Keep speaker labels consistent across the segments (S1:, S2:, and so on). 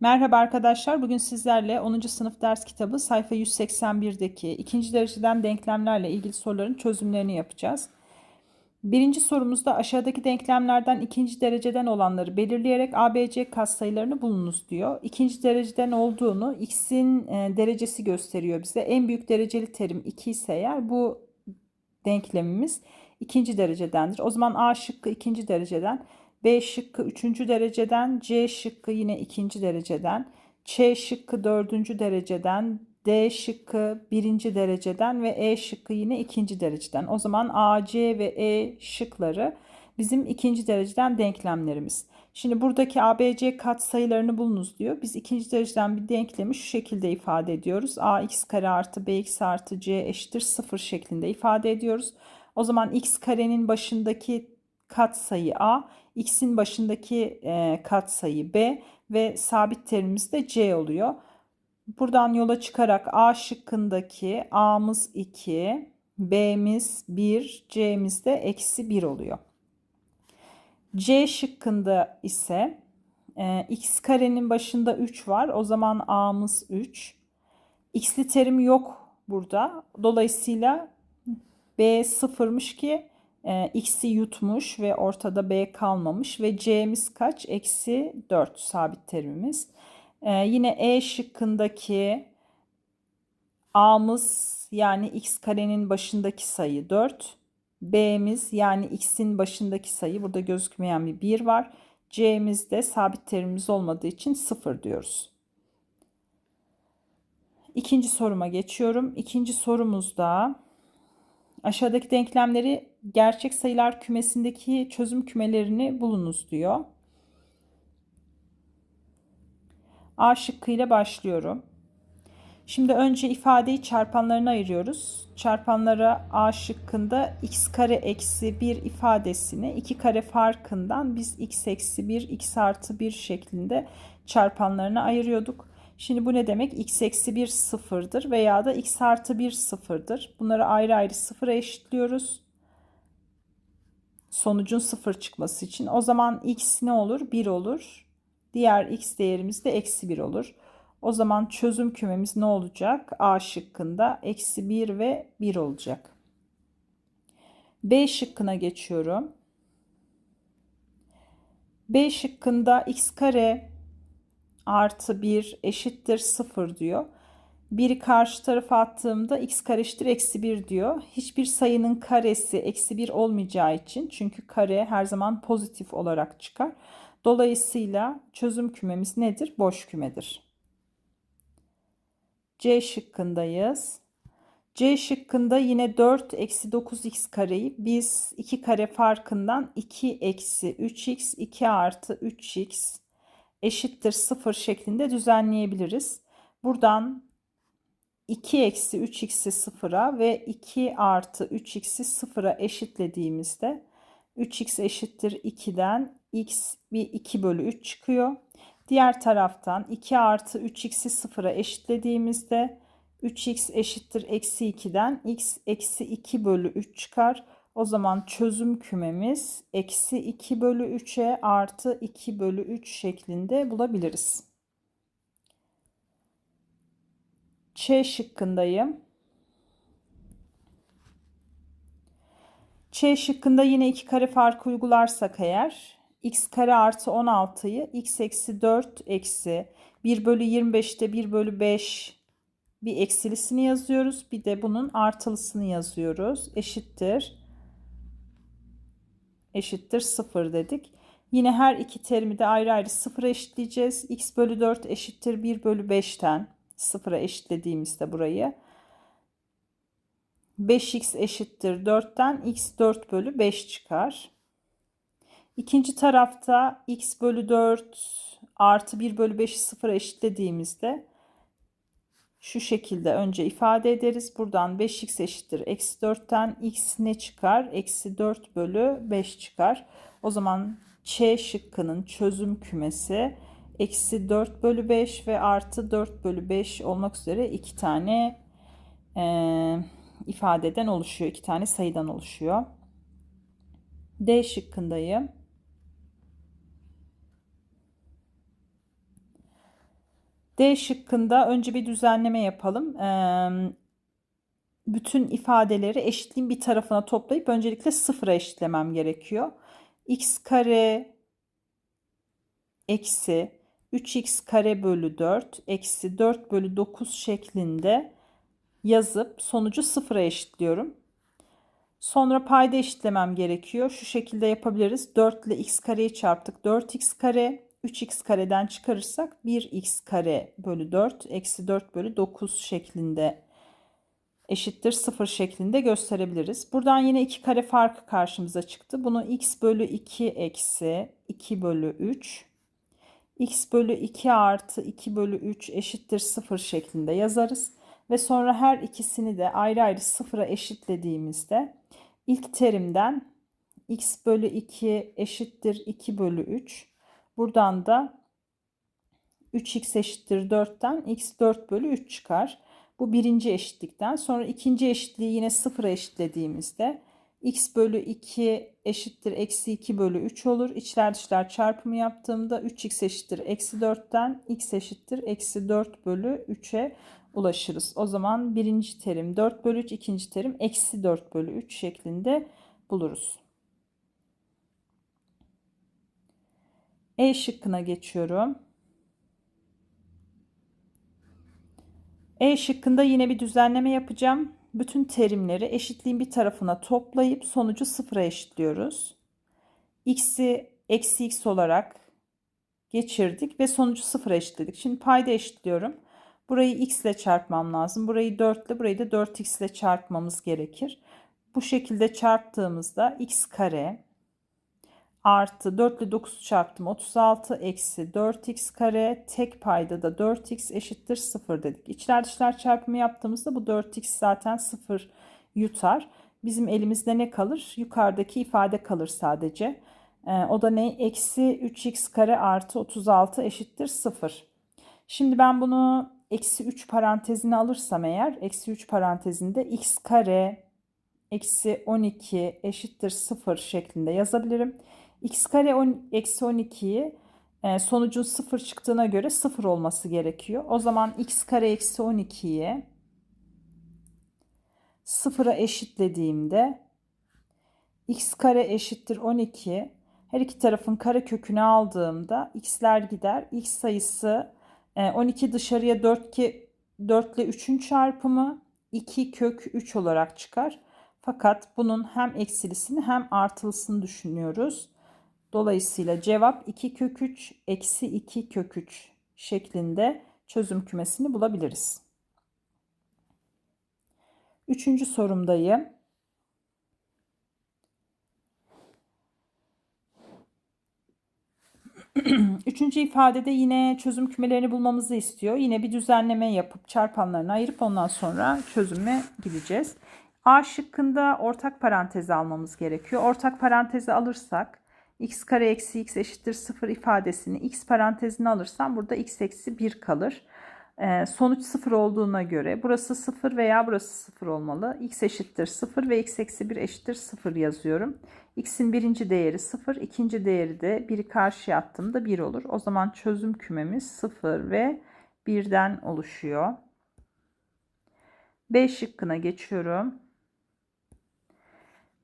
S1: Merhaba arkadaşlar. Bugün sizlerle 10. sınıf ders kitabı sayfa 181'deki ikinci dereceden denklemlerle ilgili soruların çözümlerini yapacağız. Birinci sorumuzda aşağıdaki denklemlerden ikinci dereceden olanları belirleyerek ABC katsayılarını bulunuz diyor. İkinci dereceden olduğunu x'in e, derecesi gösteriyor bize. En büyük dereceli terim 2 ise eğer bu denklemimiz ikinci derecedendir. O zaman A şıkkı ikinci dereceden, B şıkkı üçüncü dereceden, C şıkkı yine ikinci dereceden, Ç şıkkı dördüncü dereceden, D şıkkı birinci dereceden ve E şıkkı yine ikinci dereceden. O zaman A, C ve E şıkları bizim ikinci dereceden denklemlerimiz. Şimdi buradaki ABC katsayılarını bulunuz diyor. Biz ikinci dereceden bir denklemi şu şekilde ifade ediyoruz. ax kare artı bx artı c eşittir 0 şeklinde ifade ediyoruz. O zaman x karenin başındaki katsayı a, x'in başındaki e, katsayı b ve sabit terimimiz de c oluyor. Buradan yola çıkarak a şıkkındaki a'mız 2, b'miz 1, c'miz de eksi 1 oluyor. C şıkkında ise e, x karenin başında 3 var. O zaman a'mız 3. X'li terim yok burada. Dolayısıyla b sıfırmış ki e, x'i yutmuş ve ortada b kalmamış ve c'miz kaç? Eksi 4 sabit terimimiz. E, yine E şıkkındaki a'mız yani x karenin başındaki sayı 4. B'miz yani x'in başındaki sayı burada gözükmeyen bir 1 var. C'mizde sabit terimimiz olmadığı için 0 diyoruz. İkinci soruma geçiyorum. İkinci sorumuzda aşağıdaki denklemleri gerçek sayılar kümesindeki çözüm kümelerini bulunuz diyor. A şıkkıyla başlıyorum. Şimdi önce ifadeyi çarpanlarına ayırıyoruz. Çarpanlara A şıkkında x kare eksi 1 ifadesini 2 kare farkından biz x eksi 1, x artı 1 şeklinde çarpanlarına ayırıyorduk. Şimdi bu ne demek? x eksi 1 sıfırdır veya da x artı 1 sıfırdır. Bunları ayrı ayrı sıfıra eşitliyoruz. Sonucun sıfır çıkması için. O zaman x ne olur? 1 olur. Diğer x değerimiz de eksi 1 olur. O zaman çözüm kümemiz ne olacak? A şıkkında eksi 1 ve 1 olacak. B şıkkına geçiyorum. B şıkkında x kare artı 1 eşittir 0 diyor. Biri karşı tarafa attığımda x kare eşittir eksi 1 diyor. Hiçbir sayının karesi eksi 1 olmayacağı için çünkü kare her zaman pozitif olarak çıkar. Dolayısıyla çözüm kümemiz nedir? Boş kümedir. C şıkkındayız. C şıkkında yine 4 eksi 9x kareyi biz 2 kare farkından 2 eksi 3x 2 artı 3x eşittir 0 şeklinde düzenleyebiliriz. Buradan 2 eksi 3x'i 0'a ve 2 artı 3x'i 0'a eşitlediğimizde 3x eşittir 2'den x bir 2 bölü 3 çıkıyor. Diğer taraftan 2 artı 3x'i 0'a eşitlediğimizde 3x eşittir eksi 2'den x eksi 2 bölü 3 çıkar. O zaman çözüm kümemiz eksi 2 bölü 3'e artı 2 bölü 3 şeklinde bulabiliriz. Ç şıkkındayım. Ç şıkkında yine iki kare farkı uygularsak eğer x kare artı 16'yı x eksi 4 eksi 1 bölü 25'te 1 bölü 5 bir eksilisini yazıyoruz. Bir de bunun artılısını yazıyoruz. Eşittir. Eşittir 0 dedik. Yine her iki terimi de ayrı ayrı 0'a eşitleyeceğiz. x bölü 4 eşittir 1 bölü 5'ten 0'a eşitlediğimizde burayı. 5x eşittir 4'ten x 4 bölü 5 çıkar. İkinci tarafta x bölü 4 artı 1 bölü 5'i sıfıra eşitlediğimizde şu şekilde önce ifade ederiz. Buradan 5x eşittir. Eksi 4'ten x ne çıkar? Eksi 4 bölü 5 çıkar. O zaman Ç şıkkının çözüm kümesi eksi 4 bölü 5 ve artı 4 bölü 5 olmak üzere iki tane e, ifadeden oluşuyor. iki tane sayıdan oluşuyor. D şıkkındayım. D şıkkında önce bir düzenleme yapalım. Ee, bütün ifadeleri eşitliğin bir tarafına toplayıp öncelikle sıfıra eşitlemem gerekiyor. x kare eksi 3x kare bölü 4 eksi 4 bölü 9 şeklinde yazıp sonucu sıfıra eşitliyorum. Sonra payda eşitlemem gerekiyor. Şu şekilde yapabiliriz. 4 ile x kareyi çarptık. 4x kare 3x kareden çıkarırsak 1x kare bölü 4 eksi 4 bölü 9 şeklinde eşittir 0 şeklinde gösterebiliriz. Buradan yine 2 kare farkı karşımıza çıktı. Bunu x bölü 2 eksi 2 bölü 3 x bölü 2 artı 2 bölü 3 eşittir 0 şeklinde yazarız. Ve sonra her ikisini de ayrı ayrı sıfıra eşitlediğimizde ilk terimden x bölü 2 eşittir 2 bölü 3. Buradan da 3x eşittir 4'ten x 4 bölü 3 çıkar. Bu birinci eşitlikten. Sonra ikinci eşitliği yine sıfıra eşitlediğimizde x bölü 2 eşittir eksi 2 bölü 3 olur. İçler dışlar çarpımı yaptığımda 3x eşittir eksi 4'ten x eşittir eksi 4 bölü 3'e ulaşırız. O zaman birinci terim 4 bölü 3, ikinci terim eksi 4 bölü 3 şeklinde buluruz. E şıkkına geçiyorum. E şıkkında yine bir düzenleme yapacağım. Bütün terimleri eşitliğin bir tarafına toplayıp sonucu sıfıra eşitliyoruz. X'i eksi x olarak geçirdik ve sonucu sıfıra eşitledik. Şimdi payda eşitliyorum. Burayı x ile çarpmam lazım. Burayı 4 ile burayı da 4x ile çarpmamız gerekir. Bu şekilde çarptığımızda x kare artı 4 ile 9 çarptım 36 eksi 4x kare tek payda da 4x eşittir 0 dedik. İçler dışlar çarpımı yaptığımızda bu 4x zaten 0 yutar. Bizim elimizde ne kalır? Yukarıdaki ifade kalır sadece. Ee, o da ne? Eksi 3x kare artı 36 eşittir 0. Şimdi ben bunu eksi 3 parantezine alırsam eğer eksi 3 parantezinde x kare eksi 12 eşittir 0 şeklinde yazabilirim x kare 10, eksi 12'yi e, sonucun 0 çıktığına göre 0 olması gerekiyor. O zaman x kare eksi 12'yi 0'a eşitlediğimde x kare eşittir 12 her iki tarafın kare kökünü aldığımda x'ler gider. x sayısı 12 e, dışarıya 4, ki 4 ile 3'ün çarpımı 2 kök 3 olarak çıkar. Fakat bunun hem eksilisini hem artılısını düşünüyoruz. Dolayısıyla cevap 2 kök 3 eksi 2 kök 3 şeklinde çözüm kümesini bulabiliriz. Üçüncü sorumdayım. Üçüncü ifadede yine çözüm kümelerini bulmamızı istiyor. Yine bir düzenleme yapıp çarpanlarını ayırıp ondan sonra çözüme gideceğiz. A şıkkında ortak parantezi almamız gerekiyor. Ortak parantezi alırsak x kare eksi x eşittir 0 ifadesini x parantezine alırsam burada x eksi 1 kalır. Ee, sonuç 0 olduğuna göre burası 0 veya burası 0 olmalı. x eşittir 0 ve x eksi 1 eşittir 0 yazıyorum. x'in birinci değeri 0, ikinci değeri de 1'i karşıya attığımda 1 olur. O zaman çözüm kümemiz 0 ve 1'den oluşuyor. B şıkkına geçiyorum.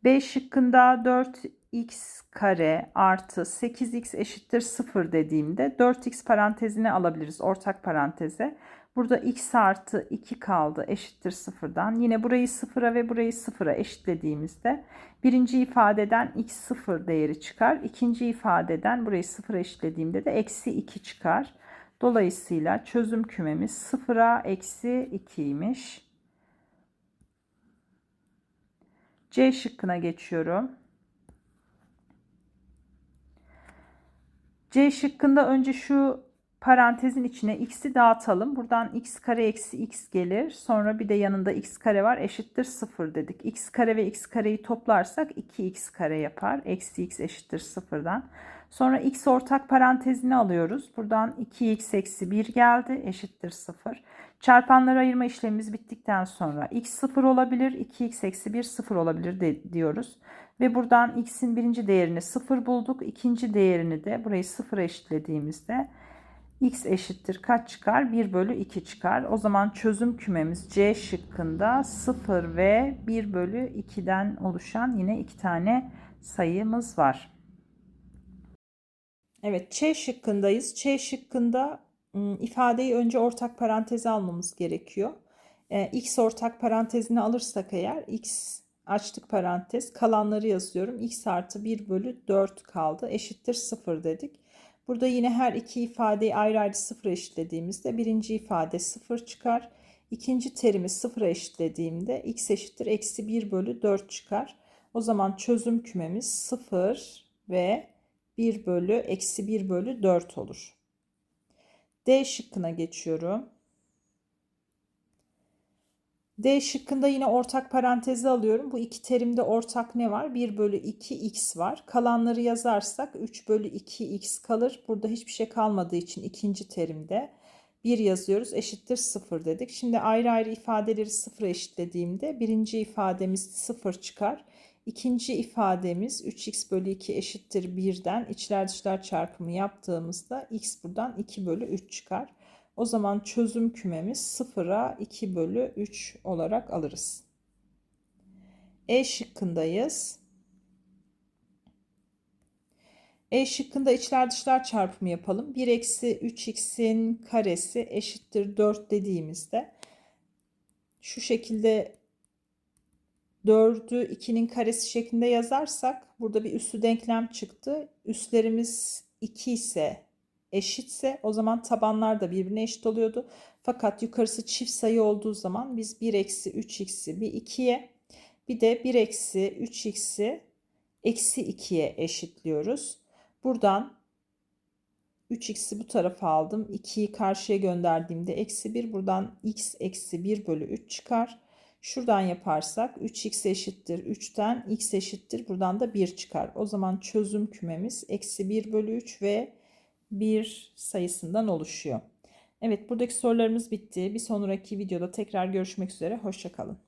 S1: B şıkkında 4 x kare artı 8x eşittir 0 dediğimde 4x parantezine alabiliriz ortak paranteze. Burada x artı 2 kaldı eşittir 0'dan. Yine burayı 0'a ve burayı 0'a eşitlediğimizde birinci ifadeden x 0 değeri çıkar. İkinci ifadeden burayı 0'a eşitlediğimde de eksi 2 çıkar. Dolayısıyla çözüm kümemiz 0'a eksi 2'ymiş. C şıkkına geçiyorum. C şıkkında önce şu parantezin içine x'i dağıtalım. Buradan x kare eksi x gelir. Sonra bir de yanında x kare var eşittir 0 dedik. x kare ve x kareyi toplarsak 2x kare yapar. Eksi x eşittir 0'dan. Sonra x ortak parantezini alıyoruz. Buradan 2x eksi 1 geldi eşittir 0. Çarpanları ayırma işlemimiz bittikten sonra x 0 olabilir, 2x eksi 1 0 olabilir de, diyoruz. Ve buradan x'in birinci değerini 0 bulduk. ikinci değerini de burayı 0'a eşitlediğimizde x eşittir kaç çıkar? 1 bölü 2 çıkar. O zaman çözüm kümemiz C şıkkında 0 ve 1 bölü 2'den oluşan yine iki tane sayımız var. Evet Ç şıkkındayız. Ç şıkkında ım, ifadeyi önce ortak paranteze almamız gerekiyor. X ortak parantezini alırsak eğer x açtık parantez kalanları yazıyorum. x artı 1 bölü 4 kaldı eşittir 0 dedik. Burada yine her iki ifadeyi ayrı ayrı sıfıra eşitlediğimizde birinci ifade 0 çıkar. İkinci terimi sıfıra eşitlediğimde x eşittir eksi 1 bölü 4 çıkar. O zaman çözüm kümemiz 0 ve 1 bölü eksi 1 bölü 4 olur. D şıkkına geçiyorum. D şıkkında yine ortak parantezi alıyorum. Bu iki terimde ortak ne var? 1 bölü 2x var. Kalanları yazarsak 3 bölü 2x kalır. Burada hiçbir şey kalmadığı için ikinci terimde 1 yazıyoruz. Eşittir 0 dedik. Şimdi ayrı ayrı ifadeleri 0'a eşitlediğimde birinci ifademiz 0 çıkar. İkinci ifademiz 3x bölü 2 eşittir 1'den içler dışlar çarpımı yaptığımızda x buradan 2 bölü 3 çıkar. O zaman çözüm kümemiz 0'a 2 bölü 3 olarak alırız. E şıkkındayız. E şıkkında içler dışlar çarpımı yapalım. 1 eksi 3x'in karesi eşittir 4 dediğimizde şu şekilde 4'ü 2'nin karesi şeklinde yazarsak burada bir üstü denklem çıktı. Üstlerimiz 2 ise eşitse o zaman tabanlar da birbirine eşit oluyordu. Fakat yukarısı çift sayı olduğu zaman biz 1 eksi 3x'i bir 2'ye bir de 1 eksi 3x'i eksi 2'ye eşitliyoruz. Buradan 3x'i bu tarafa aldım. 2'yi karşıya gönderdiğimde eksi 1 buradan x eksi 1 bölü 3 çıkar. Şuradan yaparsak 3x eşittir 3'ten x eşittir buradan da 1 çıkar. O zaman çözüm kümemiz eksi 1 bölü 3 ve 1 sayısından oluşuyor. Evet buradaki sorularımız bitti. Bir sonraki videoda tekrar görüşmek üzere. Hoşçakalın.